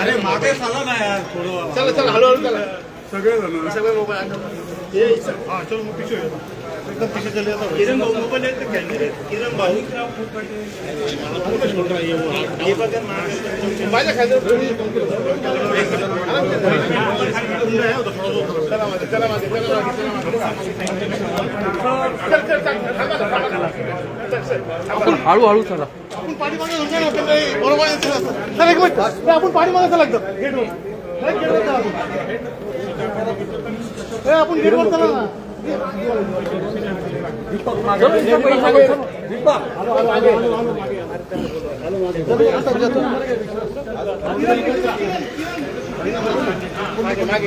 अरे मागे चला ना यार थोडं. चला चला हळूहळू चला. सगळे जण. सगळे मोबाईल हा. किरण भाऊ आहेत कॅमेरे किरण भाऊ. माझ्या चला चला चला. हळूहळू चला. आपण पाणी मागे ना, आपण काही बरोबर. चला, एक मिनिट. आपण पाणी मागायचं लागतं गेटवर चला, गेटवर चला आपण. ए, आपण गेटवर चला ना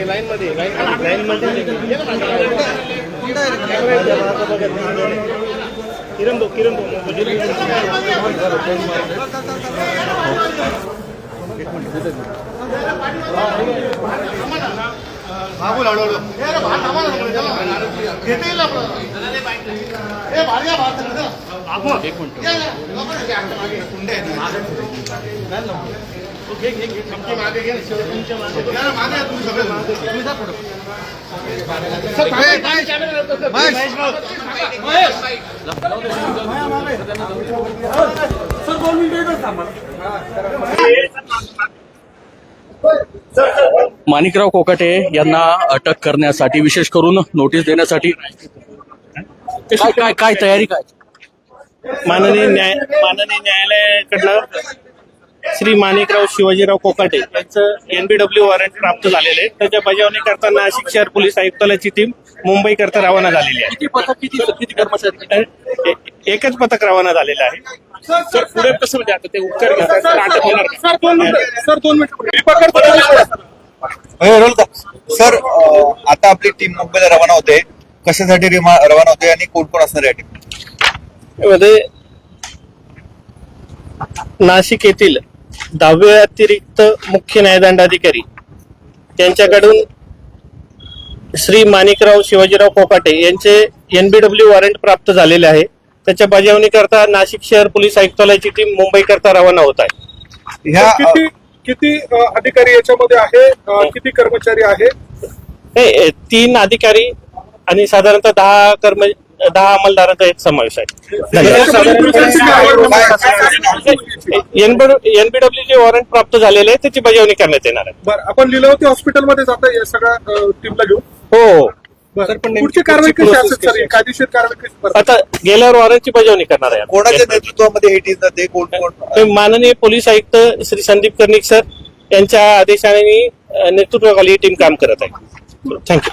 लाईन मध्ये किरण भाऊ किरण भाऊ बोल हळूहळू. घेता येईल आपल्याला. ए, बाहेर या, बाहेर चला, चला. आपण. या, या. लवकर या, आमच्या मागे कुंड्या आहेत. तू घे, घे, घे. आमच्या मागे घे. तुमच्या मागे. तुम्ही सगळे मागे. तुम्ही जा पुढं. सर, काय- सर दोन मिनिट माणिकराव कोकाटे यांना अटक करण्यासाठी विशेष करून नोटीस देण्यासाठी काय काय काय तयारी काय? माननीय न्याय माननीय न्यायालयाकडनं श्री माणिकराव शिवाजीराव कोकाटे यांचं एनबीडब्ल्यू वॉरंट प्राप्त झालेले आहे. त्याच्या बजावणी करताना नाशिक शहर पोलीस आयुक्तालयाची टीम मुंबई करता रवाना झालेली किती पथक किती किती कर्मचारी आहे एकच पथक रवाना झालेलं आहे. सर पुढे कसं म्हणजे आता ते उपचार घेतात? सर दोन मिनिटं सर दोन मिनिटं रोल का सर अं, आता आपली टीम मुंबईला रवाना होते. कशासाठी रिमा- रवाना होते आणि कोण कोण असणार आहे टीम? मध्ये नाशिक येथील दहावे अतिरिक्त मुख्य न्यायदंडाधिकारी यांच्याकडून श्री माणिकराव शिवाजीराव कोकाटे यांचे एनबीडब्ल्यू वॉरंट प्राप्त झालेले आहे. त्याच्या बजावणी करता नाशिक शहर पोलीस आयुक्तालयाची टीम मुंबई करता रवाना होत आहे. ह्या किती अधिकारी याच्यामध्ये आहे? अ, किती कर्मचारी आहे? हे तीन अधिकारी आणि साधारणतः दहा कर्म दहा अंमलदारांचा एक समावेश आहे. एनबीडब्ल्यू चे वॉरंट प्राप्त झालेले आहे त्याची बजावणी करण्यात येणार आहे. बरं आपण लिलावती हॉस्पिटलमध्ये जाता या सगळ्या टीमला घेऊन. हो. बरं पुढची कारवाई कशी असेल सर? कायदेशीर कारवाई कशी करतात? आता गेल्यावर वॉरंटची बजावणी करणार आहे. कोणाच्या नेतृत्वामध्ये ही टीम जाते? कोण कोण? माननीय पोलीस आयुक्त श्री संदीप कर्णिक सर यांच्या आदेशाने नेतृत्वाखाली ही टीम काम करत आहे. थँक्यू.